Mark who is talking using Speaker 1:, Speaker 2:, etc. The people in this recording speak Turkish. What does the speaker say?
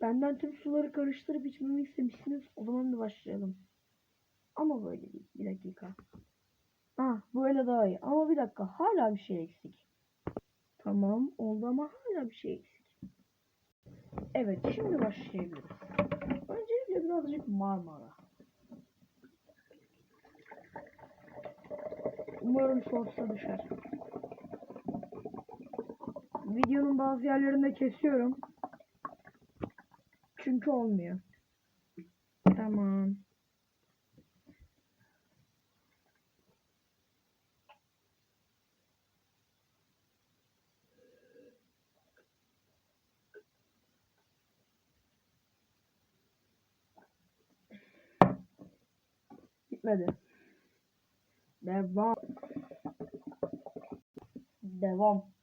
Speaker 1: Benden tüm suları karıştırıp içmemi istemişsiniz. O zaman da başlayalım. Ama böyle değil. Bir dakika. Ah böyle daha iyi. Ama bir dakika. Hala bir şey eksik. Tamam oldu ama hala bir şey eksik. Evet şimdi başlayabiliriz. Öncelikle birazcık Marmara. Umarım sonuçta düşer. Videonun bazı yerlerinde kesiyorum. Çünkü olmuyor. Tamam. Gitmedi. Devam. Devam.